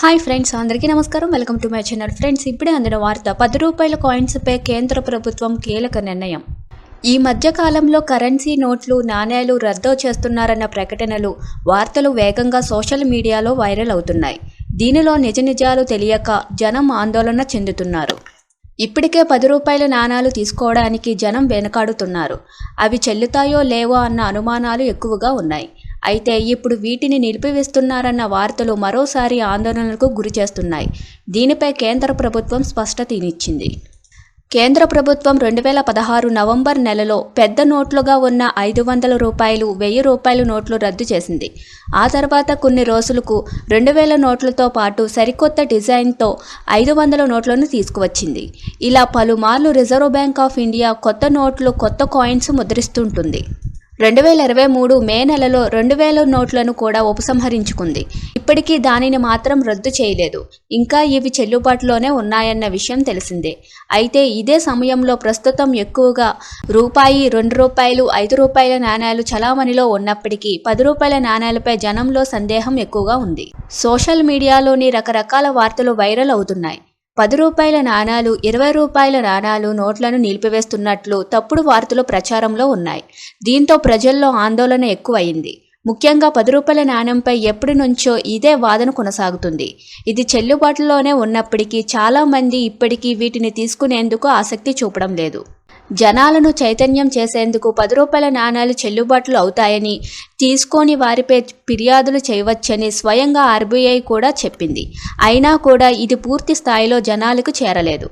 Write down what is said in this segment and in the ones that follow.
Hi friends అందరికీ నమస్కారం. Welcome to my channel friends ఇప్పుడే అందిన వార్త పది రూపాయల కాయిన్స్పై కేంద్ర ప్రభుత్వం కీలక నిర్ణయం. ఈ మధ్య కాలంలో కరెన్సీ నోట్లు నాణేలు రద్దు చేస్తున్నారన్న ప్రకటనలు వార్తలు వేగంగా సోషల్ మీడియాలో వైరల్ అవుతున్నాయి. దీనిలో నిజ నిజాలు తెలియక జనం ఆందోళన చెందుతున్నారు. ఇప్పటికే పది రూపాయల నాణాలు తీసుకోవడానికి జనం వెనకాడుతున్నారు. అవి చెల్లుతాయో లేవో అన్న అనుమానాలు ఎక్కువగా ఉన్నాయి. అయితే ఇప్పుడు వీటిని నిలిపివేస్తున్నారన్న వార్తలు మరోసారి ఆందోళనలకు గురి చేస్తున్నాయి. దీనిపై కేంద్ర ప్రభుత్వం స్పష్టతనిచ్చింది కేంద్ర ప్రభుత్వం రెండు వేల పదహారు నవంబర్ నెలలో పెద్ద నోట్లుగా ఉన్న ఐదు వందల రూపాయలు వెయ్యి రూపాయల నోట్లు రద్దు చేసింది. ఆ తర్వాత కొన్ని రోజులకు రెండు వేల నోట్లతో పాటు సరికొత్త డిజైన్తో ఐదు వందల నోట్లను తీసుకువచ్చింది. ఇలా పలుమార్లు రిజర్వ్ బ్యాంక్ ఆఫ్ ఇండియా కొత్త నోట్లు కొత్త కాయిన్స్ ముద్రిస్తుంటుంది. రెండు వేల ఇరవై మూడు మే నెలలో రెండు వేల నోట్లను కూడా ఉపసంహరించుకుంది. ఇప్పటికీ దానిని మాత్రం రద్దు చేయలేదు. ఇంకా ఇవి చెల్లుబాటులోనే ఉన్నాయన్న విషయం తెలిసిందే. అయితే ఇదే సమయంలో ప్రస్తుతం ఎక్కువగా రూపాయి రెండు రూపాయలు ఐదు రూపాయల నాణ్యాలు చలామణిలో ఉన్నప్పటికీ పది రూపాయల నాణ్యాలపై జనంలో సందేహం ఎక్కువగా ఉంది. సోషల్ మీడియాలోని రకరకాల వార్తలు వైరల్ అవుతున్నాయి. పది రూపాయల నాణాలు ఇరవై రూపాయల నాణాలు నోట్లను నిలిపివేస్తున్నట్లు తప్పుడు వార్తలు ప్రచారంలో ఉన్నాయి. దీంతో ప్రజల్లో ఆందోళన ఎక్కువయింది ముఖ్యంగా పది రూపాయల నాణ్యంపై ఎప్పటి నుంచో ఇదే వాదన కొనసాగుతుంది. ఇది చెల్లుబాటులోనే ఉన్నప్పటికీ చాలామంది ఇప్పటికీ వీటిని తీసుకునేందుకు ఆసక్తి చూపడం లేదు. జనాలను చైతన్యం చేసేందుకు పది రూపాయల నాణాలు చెల్లుబాట్లు అవుతాయని తీసుకోని వారిపై ఫిర్యాదులు చేయవచ్చని స్వయంగా ఆర్బీఐ కూడా చెప్పింది. అయినా కూడా ఇది పూర్తి స్థాయిలో జనాలకు చేరలేదు.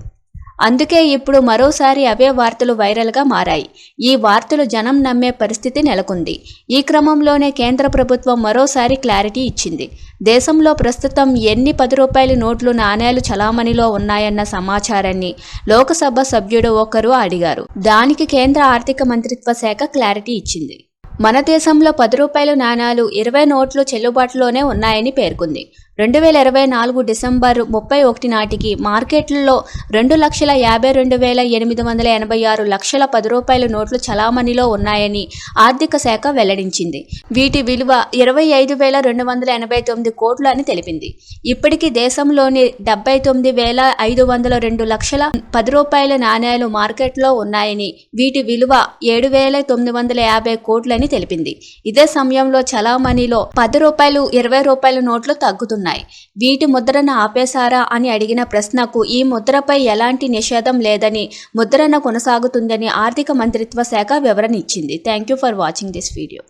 అందుకే ఇప్పుడు మరోసారి అవే వార్తలు వైరల్గా మారాయి. ఈ వార్తలు జనం నమ్మే పరిస్థితి నెలకొంది. ఈ క్రమంలోనే కేంద్ర ప్రభుత్వం మరోసారి క్లారిటీ ఇచ్చింది. దేశంలో ప్రస్తుతం ఎన్ని పది రూపాయల నోట్లు నాణేలు చలామణిలో ఉన్నాయన్న సమాచారాన్ని లోకసభ సభ్యుడు ఒకరు అడిగారు. దానికి కేంద్ర ఆర్థిక మంత్రిత్వ శాఖ క్లారిటీ ఇచ్చింది. మన దేశంలో పది రూపాయల నాణాలు ఇరవై నోట్లు చెల్లుబాటులోనే ఉన్నాయని పేర్కొంది. రెండు వేల ఇరవై నాలుగు డిసెంబర్ ముప్పై ఒకటి నాటికి మార్కెట్లలో రెండు లక్షల యాభై రెండు వేల ఎనిమిది వందల ఎనభై ఆరు లక్షల పది రూపాయల నోట్లు చలామణిలో ఉన్నాయని ఆర్థిక శాఖ వెల్లడించింది. వీటి విలువ ఇరవై ఐదు వేల రెండు వందల ఎనభై తొమ్మిది కోట్లు అని తెలిపింది. ఇప్పటికీ దేశంలోని డెబ్బై తొమ్మిది వేల ఐదు వందల రెండు లక్షల పది రూపాయల నాణేలు మార్కెట్లో ఉన్నాయని వీటి విలువ ఏడు వేల తొమ్మిది వందల యాభై కోట్లని తెలిపింది. ఇదే సమయంలో చలామణిలో పది రూపాయలు ఇరవై రూపాయల నోట్లు తగ్గుతున్నాయి. ఉన్నాయి. వీటి ముద్రణ ఆపేశారా అని అడిగిన ప్రశ్నకు ఈ ముద్రపై ఎలాంటి నిషేధం లేదని ముద్రణ కొనసాగుతుందని ఆర్థిక మంత్రిత్వ శాఖ వివరణ ఇచ్చింది. Thank you for watching this video